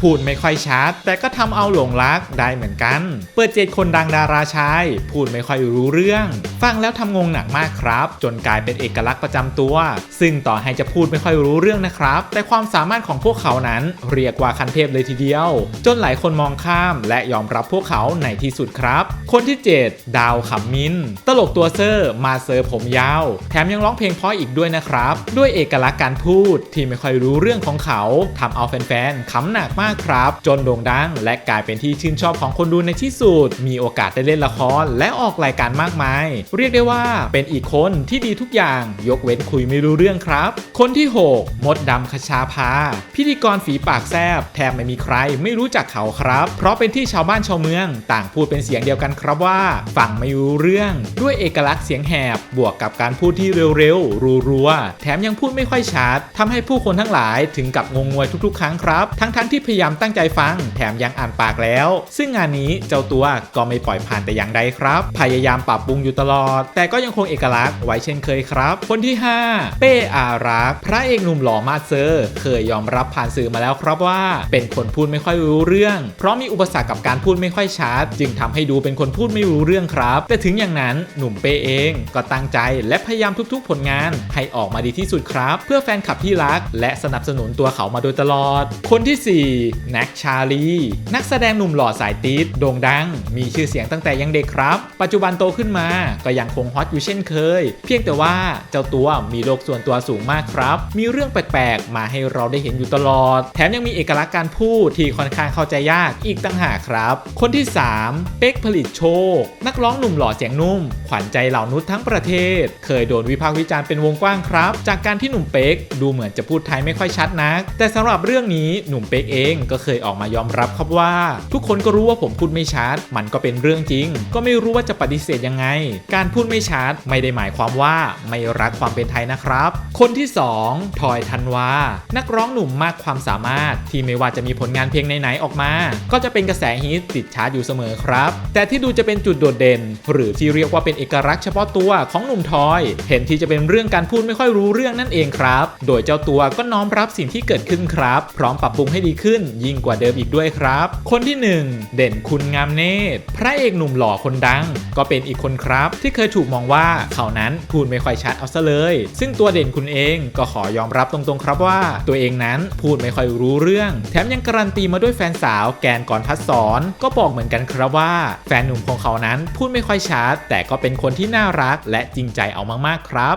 พูดไม่ค่อยชัด แต่ก็ทำเอาหลงรักได้เหมือนกัน เปิดเจดคนดังดาราชาย พูดไม่ค่อยรู้เรื่อง ฟังแล้วทำงงหนักมากครับ จนกลายเป็นเอกลักษณ์ประจำตัว ซึ่งต่อให้จะพูดไม่ค่อยรู้เรื่องนะครับ แต่ความสามารถของพวกเขานั้นเรียกว่าคันเทพเลยทีเดียว จนหลายคนมองข้ามและยอมรับพวกเขาในที่สุดครับ คนที่ 7 ดาวขำมินตลกตัวเซอร์มาเซอร์ผมยาว แถมยังร้องเพลงเพราะอีกด้วยนะครับ ด้วยเอกลักษณ์การพูดที่ไม่ค่อยรู้เรื่องของเขาทำเอาแฟนๆขำหนักมากครับ จนโด่งดัง และกลายเป็นที่ชื่นชอบของคนดูในที่สุด มีโอกาสได้เล่นละครและออกรายการมากมาย เรียกได้ว่าเป็นอีกคนที่ดีทุกอย่าง ยกเว้นคุยไม่รู้เรื่องครับ คนที่ 6 มดดำคชาภา พิธีกรฝีปากแซบแทบไม่มีใครไม่รู้จักเขาครับ เพราะเป็นที่ชาวบ้านชาวเมือง ต่างพูดเป็นเสียงเดียวกันครับว่าฟังไม่รู้เรื่อง ด้วยเอกลักษณ์เสียงแหบบวกกับการพูดที่เร็วๆรัวๆแถมยังพูดไม่ค่อยชัดทำให้ผู้คนทั้งหลายถึงกับงงงวยทุกๆ ครั้งครับ ทั้งๆที่พยายามตั้งใจฟัง แถมยังอ่านปากแล้ว ซึ่งงานนี้เจ้าตัวก็ไม่ปล่อยผ่านแต่อย่างใดครับ พยายามปรับปรุงอยู่ตลอด แต่ก็ยังคงเอกลักษณ์ไว้เช่นเคยครับ คนที่ 5 เป้อารัก พระเอกหนุ่มหล่อมาสเซอร์ เคยยอมรับผ่านสื่อมาแล้วครับว่า เป็นคนพูดไม่ค่อยรู้เรื่อง เพราะมีอุปสรรคกับการพูดไม่ค่อยชัดจึงทำให้ดูเป็นคนพูดไม่รู้เรื่องครับ แต่ถึงอย่างนั้นหนุ่มเป้เองก็ตั้งใจและพยายามทุกๆ ผลงานให้ออกมาดีที่สุดครับ เพื่อแฟนคลับที่รัก และสนับสนุนตัวเขามาโดยตลอด คนที่ 4แน็กชาลี นักแสดงหนุ่มหล่อสายติดโด่งดัง มีชื่อเสียงตั้งแต่ยังเด็กครับ ปัจจุบันโตขึ้นมา ก็ยังคงฮอตอยู่เช่นเคย เพียงแต่ว่าเจ้าตัวมีโลกส่วนตัวสูงมากครับ มีเรื่องแปลกๆ มาให้เราได้เห็นอยู่ตลอด แถมยังมีเอกลักษณ์การพูดที่ค่อนข้างเข้าใจยากอีกต่างหากครับ คนที่ 3 เป๊กผลิตโชค นักร้องหนุ่มหล่อเสียงนุ่ม ขวัญใจเหล่านุษย์ทั้งประเทศ เคยโดนวิพากษ์วิจารณ์เป็นวงกว้างครับ จากการที่หนุ่มเป๊กดูเหมือนจะพูดไทยไม่ค่อยชัดนัก แต่สำหรับเรื่องนี้หนุ่มเป๊กเองก็เคยออกมายอมรับครับว่า ทุกคนก็รู้ว่าผมพูดไม่ชัด มันก็เป็นเรื่องจริง ก็ไม่รู้ว่าจะปฏิเสธยังไง การพูดไม่ชัดไม่ได้หมายความว่าไม่รักความเป็นไทยนะครับ คนที่ 2ทอยธันวา นักร้องหนุ่มมากความสามารถ ที่ไม่ว่าจะมีผลงานเพลงไหนๆออกมา ก็จะเป็นกระแสฮิตติดชาร์ตอยู่เสมอครับ แต่ที่ดูจะเป็นจุดโดดเด่น หรือที่เรียกว่าเป็นเอกลักษณ์เฉพาะตัวของหนุ่มทอย เห็นที่จะเป็นเรื่องการพูดไม่ค่อยรู้เรื่องนั่นเองครับ โดยเจ้าตัวก็น้อมรับสิ่งที่เกิดขึ้นครับ พร้อมปรับปรุงให้ดีขึ้นยิ่งกว่าเดิมอีกด้วยครับ คนที่ 1 เด่นคุณงามเนตร พระเอกหนุ่มหล่อคนดัง ก็เป็นอีกคนครับ ที่เคยถูกมองว่าเขานั้นพูดไม่ค่อยชัดเอาซะเลย ซึ่งตัวเด่นคุณเองก็ขอยอมรับตรงๆครับว่า ตัวเองนั้นพูดไม่ค่อยรู้เรื่อง แถมยังการันตีมาด้วยแฟนสาวแกนก่อนพัดสอนก็บอกเหมือนกันครับว่า แฟนหนุ่มของเขานั้นพูดไม่ค่อยชัดแต่ก็เป็นคนที่น่ารักและจริงใจเอามากๆครับ